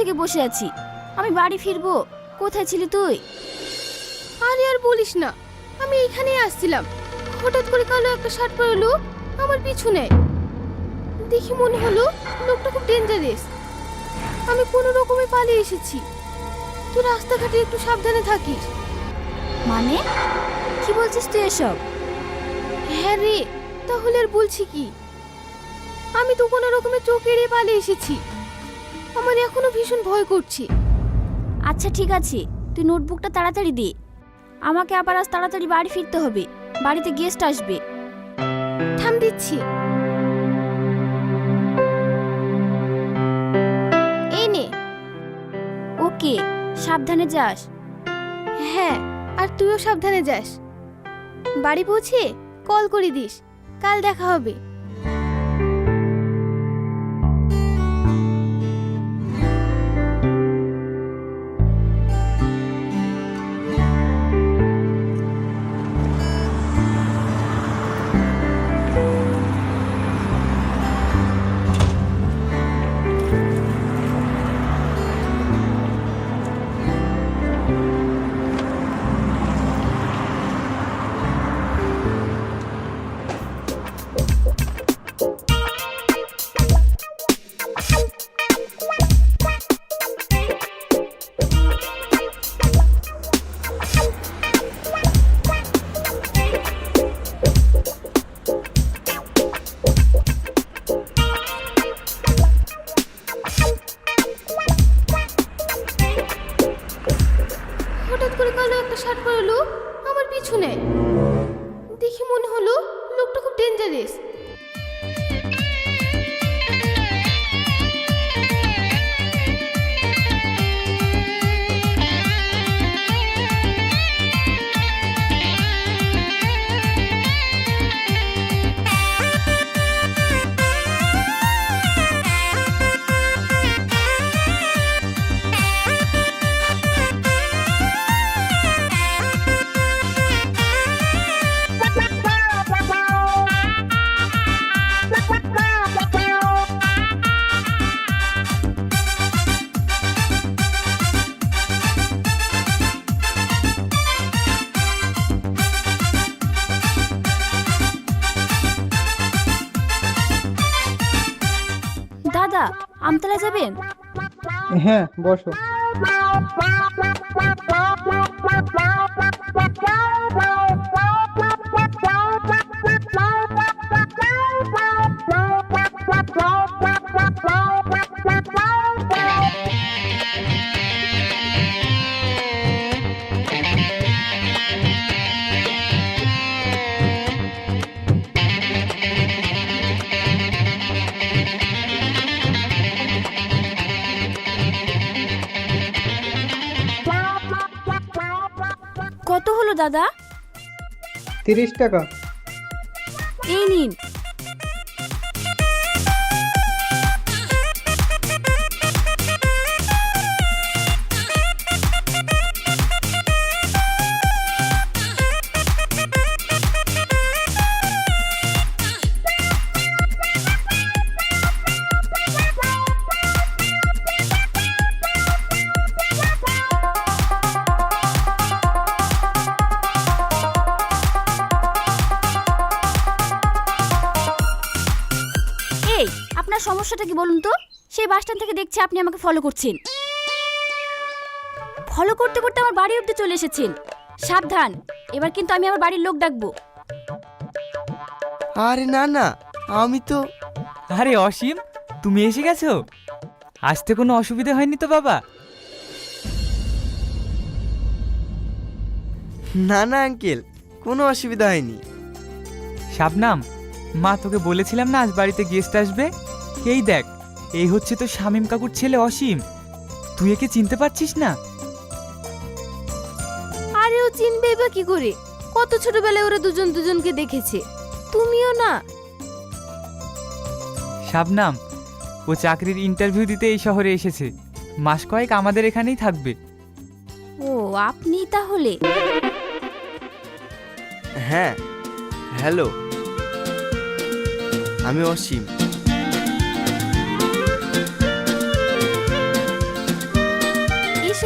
থেকে বসে আছি। আমি বাড়ি ফিরবো। কোথায় ছিলি তুই? আরে আর বলিস না আমি এখানেই আসছিলাম। হঠাৎ করে কালো একটা শার্ট পরে লোক আমার পিছনে দেখি মনে হলো লোকটা খুব ডেঞ্জারাস আমি কোনো রকমে পালিয়ে এসেছি। তুই রাস্তাঘাটে একটু সাবধানে থাকিস। মানে? কি বলছিস তুই এসব? হ্যাঁ রে তাহলে আর বলছি কি? আমি তো কোনো রকমে চোখ এড়িয়ে পালিয়ে এসেছি। আমার এখনও ভীষণ ভয় করছে। আচ্ছা ঠিক আছে। তুই নোটবুকটা তাড়াতাড়ি দে। আমাকে আবার আজ তাড়াতাড়ি বাড়ি ফিরতে হবে। বাড়িতে গেস্ট আসবে। থাম, দিচ্ছি। এই নে। ওকে, সাবধানে যাস। হ্যাঁ আর তুইও সাবধানে যাস। বাড়ি পৌঁছে কল করে দিস। কাল দেখা হবে। হ্যাঁ বসো কত দাদা? তিরিশ টাকা। সমস্যাটা কি বলুন তো? সেই বাস স্ট্যান্ড থেকে দেখছি আপনি আমাকে ফলো করছেন। ফলো করতে করতে আমার বাড়ি অব্দি চলে এসেছেন। সাবধান। এবার কিন্তু আমি আমার বাড়ির লোক ডাকবো। আরে না না আমি তো আরে অসীম তুমি এসে গেছো? আসতে কোনো অসুবিধা হয়নি তো বাবা? না না আঙ্কেল কোনো অসুবিধা হয়নি। শাবনাম মা তোকে বলেছিলাম না আজ বাড়িতে গেস্ট আসবে? এই দেখ এই হচ্ছে তো শামীম কাকুর ছেলে অসীম। তুই একে চিনতে পারছিস না? আরে ও চিনবে বা কি করে? কত ছোটবেলায় ওরা দুজন দুজনকে দেখেছে। তুমিও না। শাবনাম ও চাকরির ইন্টারভিউ দিতে এই শহরে এসেছে। মাস কয়েক আমাদের এখানেই থাকবে। ও আপনি তাহলে? হ্যাঁ হ্যালো। আমি অসীম।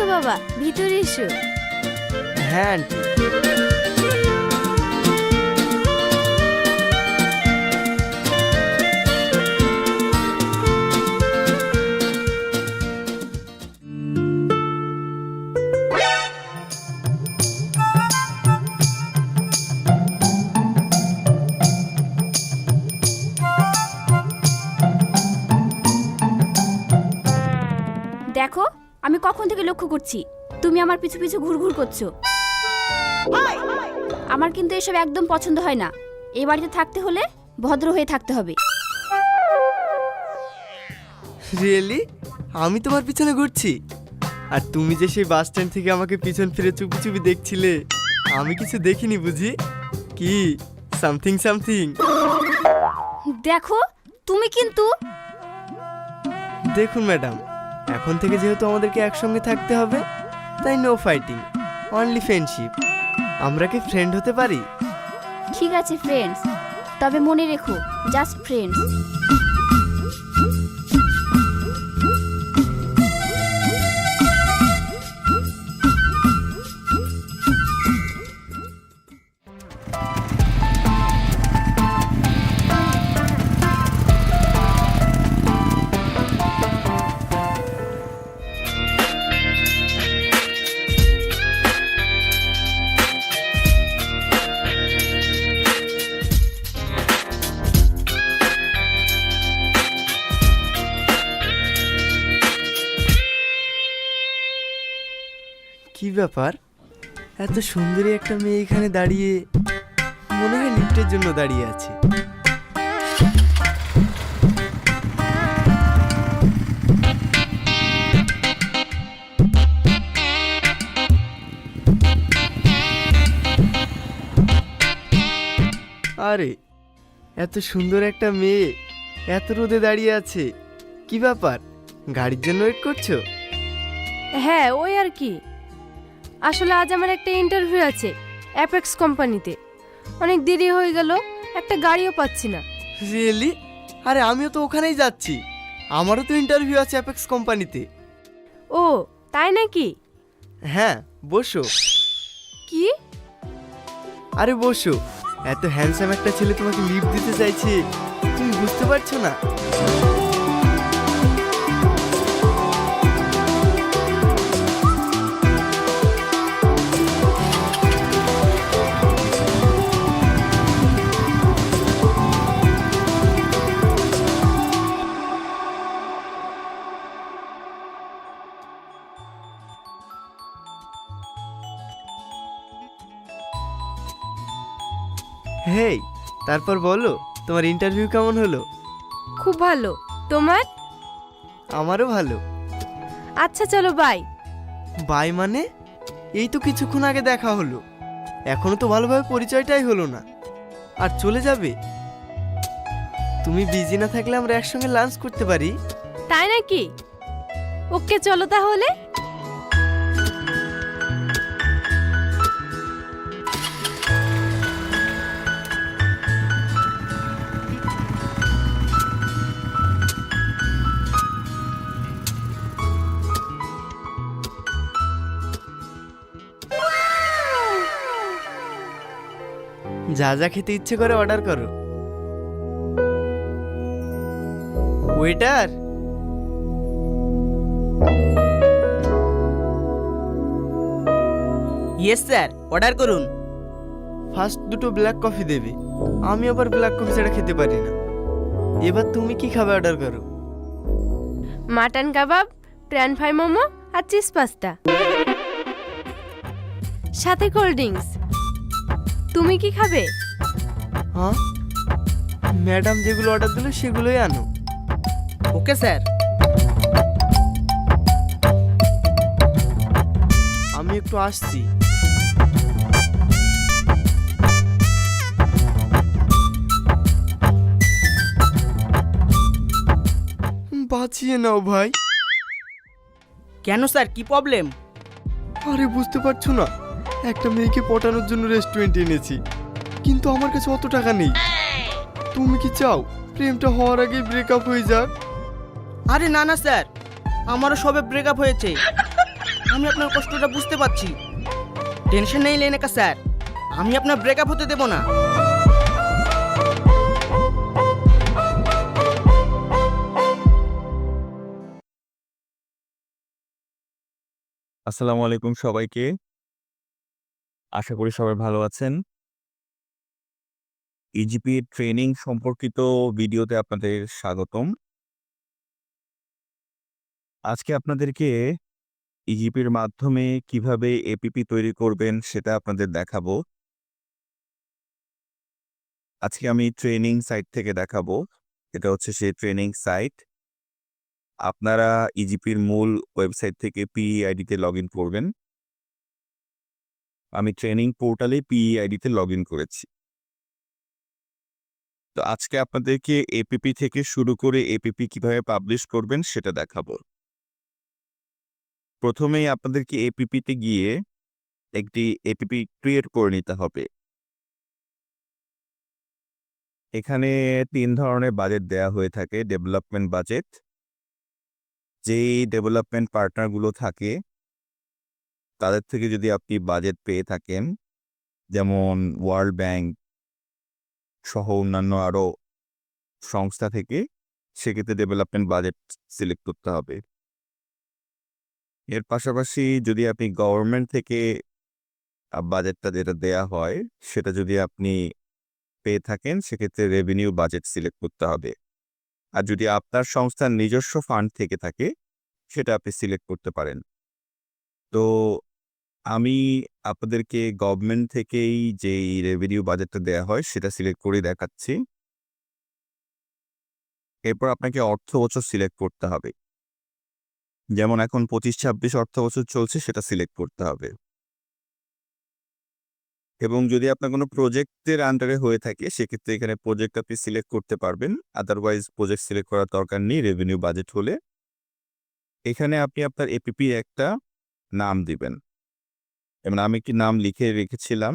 বাবা ভিতরে এসো। হ্যাঁ আন্টি। লক্ষ্য করছি। তুমি আমার পিছু পিছু ঘুরঘুর করছ। আমার কিন্তু এসব একদম পছন্দ হয় না। এই বাড়িতে থাকতে হলে ভদ্র হয়ে থাকতে হবে। রিয়েলি আমি তোমার পিছনে ঘুরছি? আর তুমি যে সেই বাস স্ট্যান্ড থেকে আমাকে পিছন ফিরে চুপি চুপি দেখছিলে আমি কিছু দেখিনি বুঝি? কি? সামথিং সামথিং দেখো তুমি কিন্তু দেখুন ম্যাডাম এখন থেকে যেহেতু আমাদেরকে একসঙ্গে থাকতে হবে, তাই নো ফাইটিং অনলি ফ্রেন্ডশিপ আমরা কি ফ্রেন্ড হতে পারি? ঠিক আছে ফ্রেন্ডস তবে মনে রেখো জাস্ট ফ্রেন্ডস ব্যাপার? এত সুন্দরী একটা মেয়ে এখানে দাঁড়িয়ে মনে হয় লিফটের জন্য দাঁড়িয়ে আছে। আরে, এত সুন্দর একটা মেয়ে এত রোদে দাঁড়িয়ে আছে। কি ব্যাপার? গাড়ির জন্য ওয়েট করছ? হ্যাঁ ওই আর কি। আসলে আজ আমার একটা ইন্টারভিউ আছে অ্যাপেক্স কোম্পানিতে। অনেক দেরি হয়ে গেল একটা গাড়িও পাচ্ছি না। রিয়েলি আরে আমিও তো ওখানেই যাচ্ছি। আমারও তো ইন্টারভিউ আছে অ্যাপেক্স কোম্পানিতে। ও তাই নাকি? হ্যাঁ বসো। কি? আরে বসো। এত হ্যান্ডসাম একটা ছেলে তোমাকে লিফট দিতে চাইছে। তুমি বুঝতে পারছ না? তারপর বলো তোমার ইন্টারভিউ কেমন হলো? খুব ভালো। তোমার? আমারও ভালো। আচ্ছা চলো বাই বাই মানে? এই তো কিছুক্ষণ আগে দেখা হলো। এখনও তো ভালোভাবে পরিচয়টাই হলো না। আর চলে যাবে? তুমি বিজি না থাকলে আমরা একসঙ্গে লাঞ্চ করতে পারি। তাই নাকি? ওকে চলো তাহলে। যা যা খেতে ইচ্ছে করে অর্ডার করো। ওয়েটার? ইয়েস স্যার অর্ডার করুন। ফার্স্ট দুটো ব্ল্যাক কফি দেবে। আমি আবার ব্ল্যাক কফি ছাড়া খেতে পারি না। এবার তুমি কি খাবে অর্ডার করো? Mutton kebab prawn fry momo আর চিজ পাস্তা সাথে কোল্ড ড্রিঙ্কস তুমি কি খাবে? হ্যাঁ? ম্যাডাম যেগুলো অর্ডার দিল সেগুলোই আনো। Okay sir. আমি একটু আসছি। বাঁচিয়ে নাও ভাই। কেন স্যার? কি প্রবলেম আরে বুঝতে পারছ না। একটা মেয়েকে পটানোর জন্য রেস্টুরেন্টে এনেছি। কিন্তু আমার কাছে অত টাকা নেই। তুমি কি চাও? প্রেমটা হওয়ার আগে ব্রেকআপ হয়ে যাক। আরে না না স্যার আমারও সবে ব্রেকআপ হয়েছে। আমি আপনার কষ্টটা বুঝতে পারছি। টেনশন নেই লেনেকা স্যার আমি আপনার ব্রেকআপ হতে দেব না। আসসালামু আলাইকুম সবাইকে। আশা করি সবাই ভালো আছেন। ইজিপি ট্রেনিং সম্পর্কিত ভিডিওতে আপনাদের স্বাগতম। আজকে আপনাদেরকে ইজিপির মাধ্যমে কীভাবে এপিপি তৈরি করবেন সেটা আপনাদের দেখাবো। আজকে আমি ট্রেনিং সাইট থেকে দেখাবো। এটা হচ্ছে সেই ট্রেনিং সাইট আপনারা ইজিপির মূল ওয়েবসাইট থেকে পিইআইডিতে লগ ইন করবেন। আমি ট্রেনিং পোর্টালে পিইআইডিতে লগ ইন করেছি। তো আজকে আপনাদেরকে এপিপি থেকে শুরু করে এপিপি কীভাবে পাবলিশ করবেন সেটা দেখাবো। প্রথমেই আপনাদেরকে এপিপিতে গিয়ে একটি এপিপি ক্রিয়েট করে নিতে হবে। এখানে তিন ধরনের বাজেট দেয়া হয়ে থাকে ডেভেলপমেন্ট বাজেট যেই ডেভেলপমেন্ট পার্টনারগুলো থাকে তাদের থেকে যদি আপনি বাজেট পেয়ে থাকেন, যেমন ওয়ার্ল্ড ব্যাংক সহ অন্যান্য আরও সংস্থা থেকে, সেক্ষেত্রে ডেভেলপমেন্ট বাজেট সিলেক্ট করতে হবে। এর পাশাপাশি যদি আপনি গভর্নমেন্ট থেকে বাজেটটা যেটা দেয়া হয়, সেটা যদি আপনি পেয়ে থাকেন, সেক্ষেত্রে রেভিনিউ বাজেট সিলেক্ট করতে হবে। আর যদি আপনার সংস্থার নিজস্ব ফান্ড থেকে থাকে, সেটা আপনি সিলেক্ট করতে পারেন। তো আমি আপনাদেরকে গভর্নমেন্ট থেকেই যেই রেভিনিউ বাজেটটা দেওয়া হয়, সেটা সিলেক্ট করে দেখাচ্ছি। এরপর আপনাকে অর্থ বছর সিলেক্ট করতে হবে। যেমন এখন পঁচিশ, ছাব্বিশ অর্থ বছর চলছে, সেটা সিলেক্ট করতে হবে। এবং যদি আপনার কোনো প্রজেক্টের আন্ডারে হয়ে থাকে, সেক্ষেত্রে এখানে প্রজেক্ট আপনি সিলেক্ট করতে পারবেন। আদারওয়াইজ প্রজেক্ট সিলেক্ট করার দরকার নেই রেভিনিউ বাজেট হলে। এখানে আপনি আপনার এপিপি একটা নাম দিবেন। এবং আমি একটি নাম লিখে রেখেছিলাম?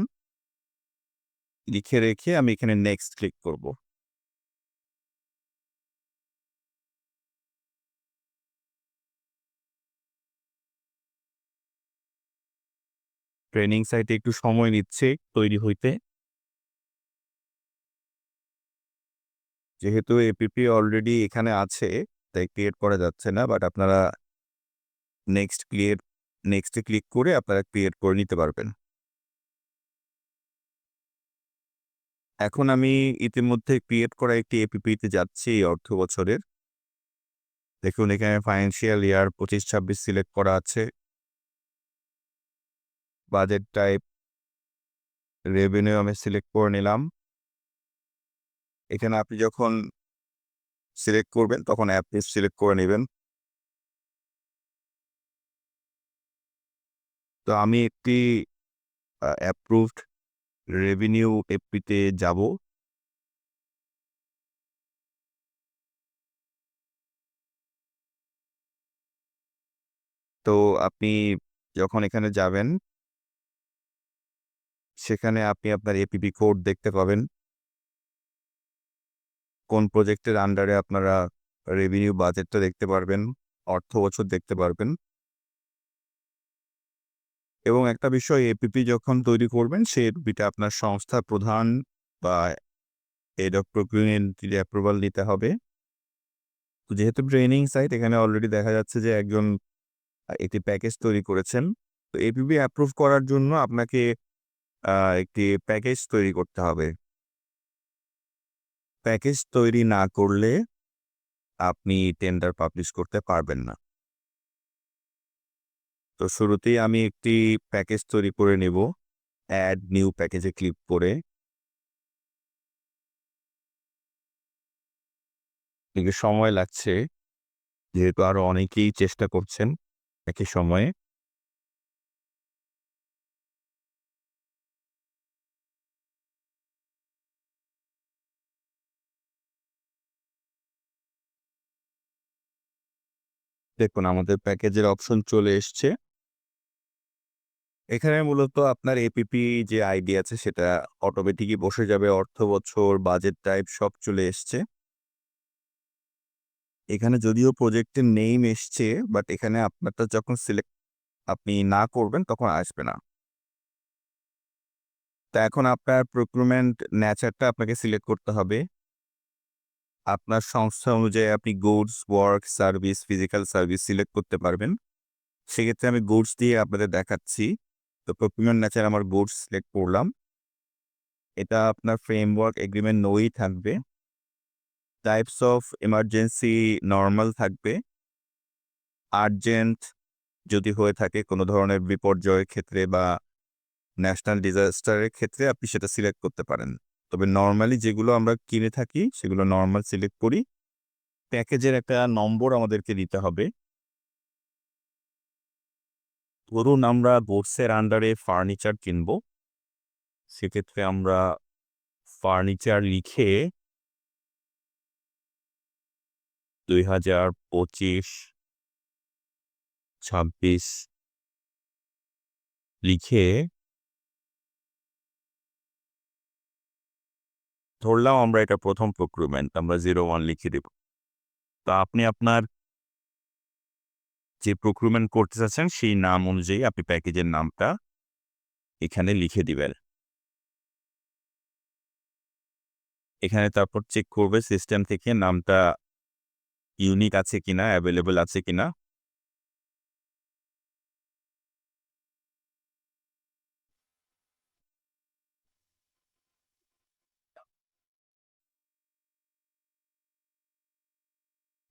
লিখে রেখে আমি এখানে নেক্সট ক্লিক করব। ট্রেনিং সাইটে একটু সময় নিচ্ছে তৈরি হইতে। যেহেতু এপিপি অলরেডি এখানে আছে, তাই ক্রিয়েট করা যাচ্ছে না বাট আপনারা নেক্সট ক্লিয়ার নেক্সটে ক্লিক করে আপনারা ক্রিয়েট করে নিতে পারবেন। এখন আমি ইতিমধ্যে ক্রিয়েট করা একটি এপিপিতে যাচ্ছি এই অর্থ বছরের। দেখুন, এখানে ফাইন্যান্সিয়াল ইয়ার পঁচিশ ছাব্বিশ সিলেক্ট করা আছে। বাজেট টাইপ রেভিনিউ আমি সিলেক্ট করে নিলাম। এখানে আপনি যখন সিলেক্ট করবেন, তখন অ্যাপ সিলেক্ট করে নেবেন। তো আমি একটি অ্যাপ্রুভড রেভিনিউ এপিতে যাব। তো আপনি যখন এখানে যাবেন, সেখানে আপনি আপনার এপিপি কোড দেখতে পাবেন। কোন প্রজেক্টের আন্ডারে আপনারা রেভিনিউ বাজেটটা দেখতে পারবেন অর্থ বছর দেখতে পারবেন। এবং একটা বিষয় এপিপি যখন তৈরি করবেন সেই এপিপিটা আপনার সংস্থার প্রধান বা হেড অফ প্রকিউমেন্টের অ্যাপ্রুভাল নিতে হবে। যেহেতু ট্রেনিং সাইট এখানে অলরেডি দেখা যাচ্ছে যে একজন একটি প্যাকেজ তৈরি করেছেন। তো এপিপি অ্যাপ্রুভ করার জন্য আপনাকে একটি প্যাকেজ তৈরি করতে হবে। প্যাকেজ তৈরি না করলে আপনি টেন্ডার পাবলিশ করতে পারবেন না। তো শুরুতেই আমি একটি প্যাকেজ তৈরি করে নেব। অ্যাড নিউ প্যাকেজে ক্লিক করে। একটু সময় লাগছে। যেহেতু আরও অনেকেই চেষ্টা করছেন একই সময়ে। দেখুন, আমাদের প্যাকেজের অপশন চলে এসছে। এখানে মূলত আপনার এপিপি যে আইডি আছে, সেটা অটোমেটিকই বসে যাবে, অর্থ বছর বাজেট টাইপ সব চলে এসছে। এখানে যদিও প্রজেক্টের নেম এসছে বাট এখানে আপনারটা যখন সিলেক্ট আপনি না করবেন, তখন আসবে না। তা এখন আপনার প্রক্রুমেন্ট ন্যাচারটা আপনাকে সিলেক্ট করতে হবে। আপনার সংস্থা অনুযায়ী আপনি goods work service physical service select করতে পারবেন। সেক্ষেত্রে আমি গুডস দিয়ে আপনাদের দেখাচ্ছি। তো প্রক্রুটমেন্ট ন্যাচার আমার গুডস সিলেক্ট করলাম। এটা আপনার ফ্রেমওয়ার্ক এগ্রিমেন্ট নই থাকবে। টাইপস অফ এমার্জেন্সি নর্মাল থাকবে। আর্জেন্ট যদি হয়ে থাকে কোনো ধরনের বিপর্যয়ের ক্ষেত্রে বা ন্যাশনাল ডিজাস্টারের ক্ষেত্রে আপনি সেটা সিলেক্ট করতে পারেন। তবে নর্মালি যেগুলো আমরা কিনে থাকি সেগুলো নর্মাল সিলেক্ট করি। প্যাকেজের একটা নম্বর আমাদেরকে দিতে হবে। ধরুন আমরা বোর্ডসের আন্ডারে ফার্নিচার কিনব। সেক্ষেত্রে আমরা ফার্নিচার লিখে দুই হাজার পঁচিশ, ছাব্বিশ লিখে ধরলাম আমরা এটা প্রথম প্রক্রুটমেন্ট আমরা জিরো ওয়ান লিখে দেব। তা আপনি আপনার যে প্রক্রুটমেন্ট করতে চাচ্ছেন, সেই নাম অনুযায়ী আপনি প্যাকেজের নামটা এখানে লিখে দিবেন। এখানে তারপর চেক করবে সিস্টেম থেকে নামটা ইউনিক আছে কিনা অ্যাভেলেবল আছে কিনা।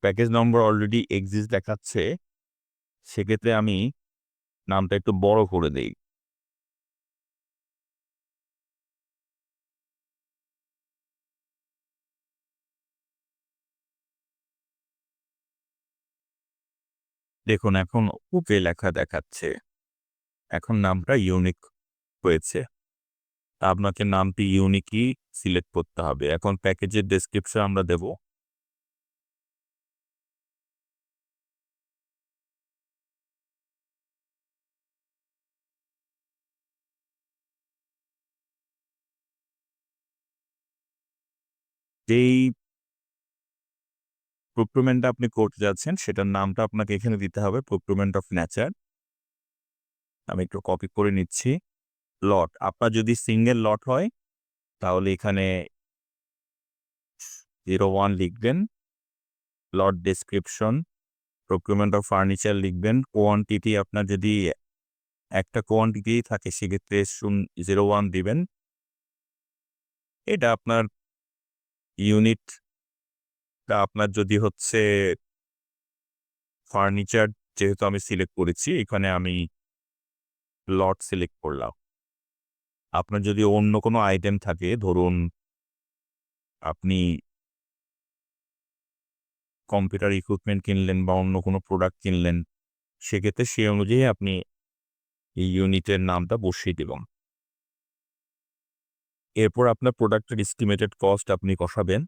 প্যাকেজ নম্বর অলরেডি এক্সিস্ট দেখাচ্ছে। সেক্ষেত্রে আমি নামটা একটু বড় করে দেই। দেখুন, এখন উপে লেখা দেখাচ্ছে। এখন নামটা ইউনিক হয়েছে। আপনাকে নামটি ইউনিকই সিলেক্ট করতে হবে। এখন প্যাকেজের ডেসক্রিপশন আমরা দেব। যেই প্রক্রুটমেন্টটা আপনি করতে যাচ্ছেন, সেটার নামটা আপনাকে এখানে দিতে হবে প্রক্রুটমেন্ট অফ নেচার আমি একটু কপি করে নিচ্ছি। লট আপনার যদি সিঙ্গেল লট হয়, তাহলে এখানে জিরো ওয়ান লিখবেন। Lot description procurement of furniture লিখবেন। কোয়ান্টিটি আপনার যদি একটা কোয়ান্টিটি থাকে, সেক্ষেত্রে জিরো ওয়ান দিবেন। এটা আপনার ইউনিট আপনার যদি হচ্ছে ফার্নিচার যেহেতু আমি সিলেক্ট করেছি, এখানে আমি লট সিলেক্ট করলাম। আপনার যদি অন্য কোনো আইটেম থাকে, ধরুন আপনি কম্পিউটার ইকুইপমেন্ট কিনলেন বা অন্য কোনো প্রোডাক্ট কিনলেন, সেক্ষেত্রে সেই অনুযায়ী আপনি এই ইউনিটের নামটা বসিয়ে দেবেন। এরপর আপনার প্রোডাক্টের এস্টিমেটেড কস্ট আপনি কষাবেন।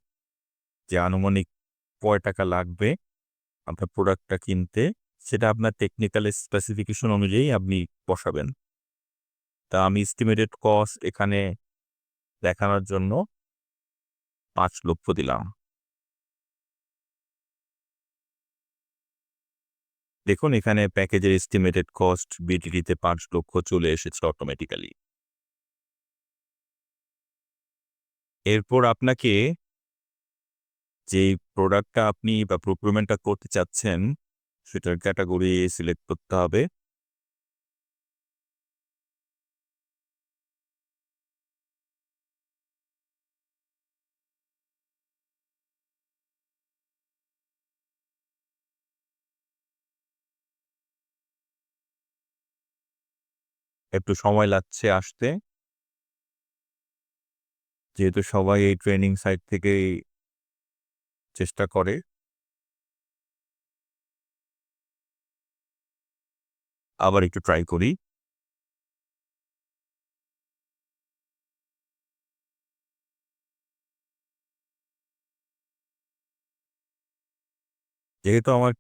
যে আনুমানিক কয় টাকা লাগবে আপনার প্রোডাক্টটা কিনতে, সেটা আপনার টেকনিক্যাল স্পেসিফিকেশন অনুযায়ী আপনি বসাবেন তা আমি এস্টিমেটেড কস্ট এখানে দেখানোর জন্য পাঁচ লক্ষ দিলাম। দেখুন, এখানে প্যাকেজের এস্টিমেটেড কস্ট বিটিডিতে পাঁচ লক্ষ চলে এসেছে অটোমেটিক্যালি এরপর আপনাকে যে প্রোডাক্টটা আপনি বা প্রক্রুটমেন্টটা করতে চাচ্ছেন, সেটার ক্যাটাগরি সিলেক্ট করতে হবে। একটু সময় লাগছে আসতে। যেহেতু সবাই এই ট্রেনিং সাইট থেকে চেষ্টা করে। আবার একটু ট্রাই করি। যেহেতু আমার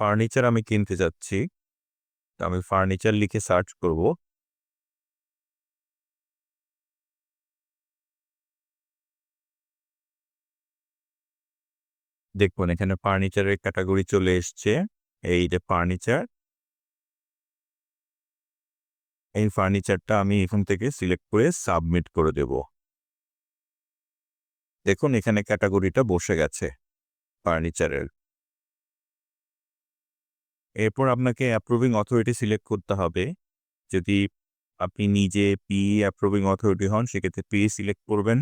ফার্নিচার আমি কিনতে যাচ্ছি, তো আমি ফার্নিচার লিখে সার্চ করব। দেখুন, এখানে ফার্নিচারের ক্যাটাগরি চলে এসছে। এই যে ফার্নিচার এই ফার্নিচারটা আমি এখান থেকে সিলেক্ট করে সাবমিট করে দেব। দেখুন, এখানে ক্যাটাগরিটা বসে গেছে ফার্নিচারের এরপর আপনাকে অ্যাপ্রুভিং অথরিটি সিলেক্ট করতে হবে। যদি আপনি নিজে পি অ্যাপ্রুভিং অথরিটি হন, সেক্ষেত্রে পি সিলেক্ট করবেন।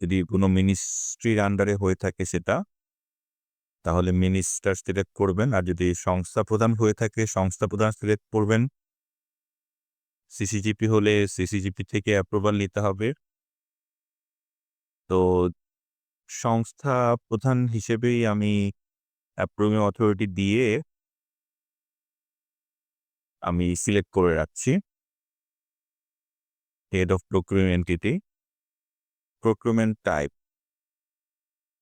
যদি কোনো মিনিস্ট্রির আন্ডারে হয়ে থাকে সেটা তাহলে মিনিস্টার সিলেক্ট করবেন আর যদি সংস্থা প্রধান হয়ে থাকে, সংস্থা প্রধান সিলেক্ট করবেন। সিসিজিপি হলে সিসিজিপি থেকে অ্যাপ্রুভাল নিতে হবে। তো সংস্থা প্রধান হিসেবেই আমি অ্যাপ্রুভিং অথরিটি দিয়ে আমি সিলেক্ট করে রাখছি। Head of procurement entity procurement type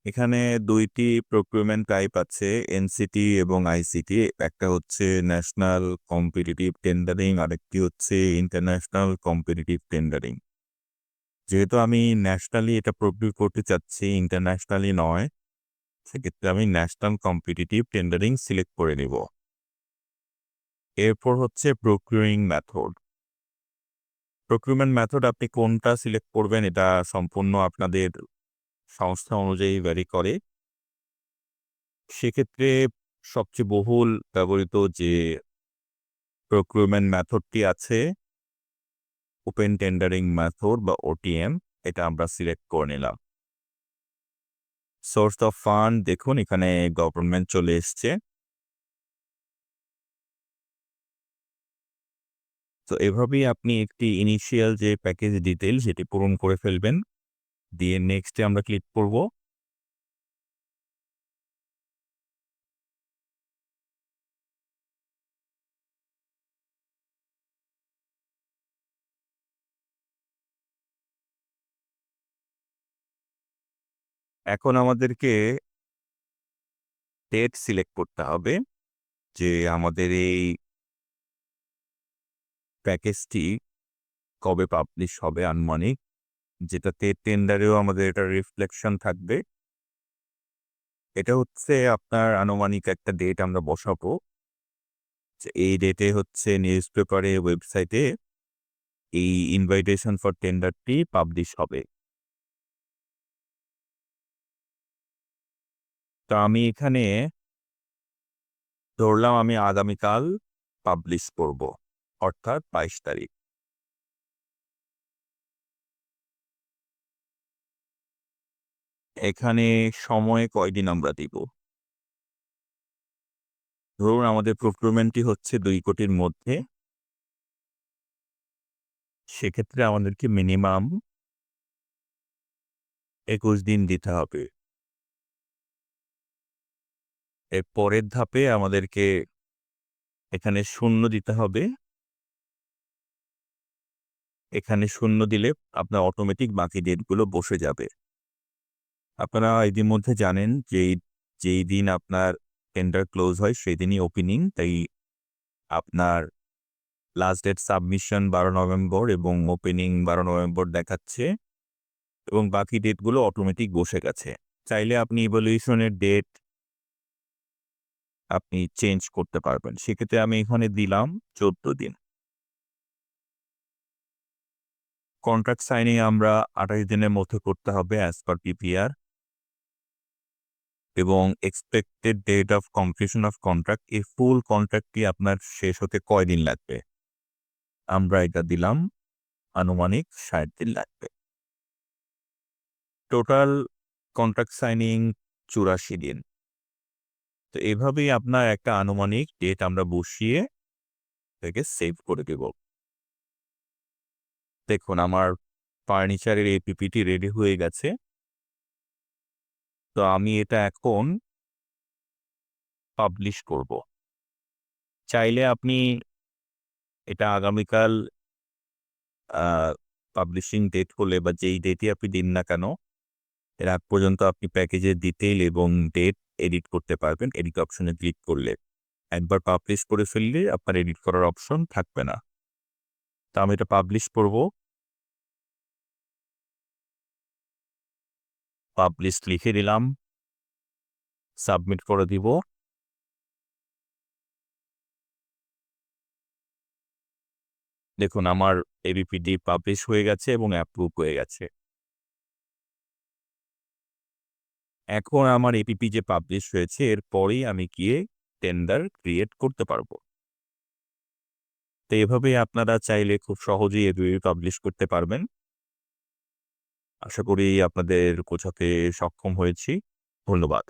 এখানে দুইটি প্রক্রিউমেন্ট টাইপ আছে, এনসিটি এবং আইসিটি। একটা হচ্ছে ন্যাশনাল কম্পিটিটিভ টেন্ডারিং, আরেকটি হচ্ছে ইন্টারন্যাশনাল কম্পিটিটিভ টেন্ডারিং। যেহেতু আমি ন্যাশনালি এটা প্রকিউর করতে চাচ্ছি, ইন্টারন্যাশনালি নয়, সেক্ষেত্রে আমি ন্যাশনাল কম্পিটিটিভ টেন্ডারিং সিলেক্ট করে নিব। এরপর হচ্ছে প্রক্রিউরিং মেথড। প্রক্রিউমেন্ট মেথড আপনি কোনটা সিলেক্ট করবেন, এটা সম্পূর্ণ আপনাদের সংস্থা অনুযায়ী ভ্যারি করে। সেক্ষেত্রে সবচেয়ে বহুল ব্যবহৃত যে প্রক্রিউমেন্ট মেথডটি আছে ওপেন টেন্ডারিং মেথড বা ওটিএম এটা আমরা সিলেক্ট করে নিলাম। সোর্স অফ ফান্ড দেখুন, এখানে গভর্নমেন্ট চলে এসছে। তো এভাবেই আপনি একটি ইনিশিয়াল যে প্যাকেজ ডিটেল সেটি পূরণ করে ফেলবেন। দিয়ে নেক্সটে আমরা ক্লিক করব। এখন আমাদেরকে ডেট সিলেক্ট করতে হবে যে আমাদের এই প্যাকেজটি কবে পাবলিশ হবে আনুমানিক যেটাতে টেন্ডারেও আমাদের এটা রিফ্লেকশন থাকবে। এটা হচ্ছে আপনার আনুমানিক একটা ডেট আমরা বসাবো। এই ডেটে হচ্ছে নিউজ পেপারে ওয়েবসাইটে এই ইনভাইটেশন ফর টেন্ডারটি পাবলিশ হবে। তো আমি এখানে ধরলাম আমি আগামীকাল পাবলিশ করব, অর্থাৎ বাইশ তারিখ। এখানে সময়ে কয়দিন আমরা দিব? ধরুন আমাদের প্রক্রুমেন্টটি হচ্ছে দুই কোটির মধ্যে। সেক্ষেত্রে আমাদেরকে মিনিমাম একুশ দিন দিতে হবে। এর পরের ধাপে আমাদেরকে এখানে শূন্য দিতে হবে। এখানে শূন্য দিলে আপনার অটোমেটিক বাকি ডেটগুলো বসে যাবে। আপনারা ইতিমধ্যে জানেন যে, যেই দিন আপনার টেন্ডার ক্লোজ হয় সেই দিনই ওপেনিং তাই আপনার লাস্ট ডেট সাবমিশন বারো নভেম্বর এবং ওপেনিং বারো নভেম্বর দেখাচ্ছে এবং বাকি ডেটগুলো অটোমেটিক বসে গেছে। চাইলে আপনি ইভলিউশনের ডেট আপনি চেঞ্জ করতে পারবেন। সেক্ষেত্রে আমি এখানে দিলাম চোদ্দ দিন। কন্ট্রাক্ট সাইনিং আমরা আঠাশ দিনের মধ্যে করতে হবে অ্যাজ পার পিপিআর এবং expected date of completion of contract এই ফুল কন্ট্রাক্টটি আপনার শেষ হতে কয়দিন লাগবে? আমরা এটা দিলাম, আনুমানিক ষাট দিন লাগবে। টোটাল কন্ট্রাক্ট সাইনিং চুরাশি দিন। তো এভাবেই আপনার একটা আনুমানিক ডেট আমরা বসিয়ে এটাকে সেভ করে দেব। দেখুন, আমার ফার্নিচারের এই পিপিটি রেডি হয়ে গেছে। তো আমি এটা এখন পাবলিশ করব। চাইলে আপনি এটা আগামীকাল পাবলিশিং ডেট হলে বা যেই ডেটই আপনি দিন না কেন, এর আগ পর্যন্ত আপনি প্যাকেজের ডিটেইল এবং ডেট এডিট করতে পারবেন। এডিট অপশনে ক্লিক করলে একবার পাবলিশ করে ফেললে আপনার এডিট করার অপশন থাকবে না। তো আমি এটা পাবলিশ করব। পাবলিশ লিখে দিলাম। সাবমিট করে দিব। দেখুন, আমার এবিপিডি পাবলিশ হয়ে গেছে এবং অ্যাপ্রুভ হয়ে গেছে। এখন আমার এপিপি যে পাবলিশ হয়েছে এরপরেই আমি গিয়ে টেন্ডার ক্রিয়েট করতে পারব। তো এভাবে আপনারা চাইলে খুব সহজেই এবিপি পাবলিশ করতে পারবেন। আশা করি আপনাদের বোঝাতে সক্ষম হয়েছি। ধন্যবাদ।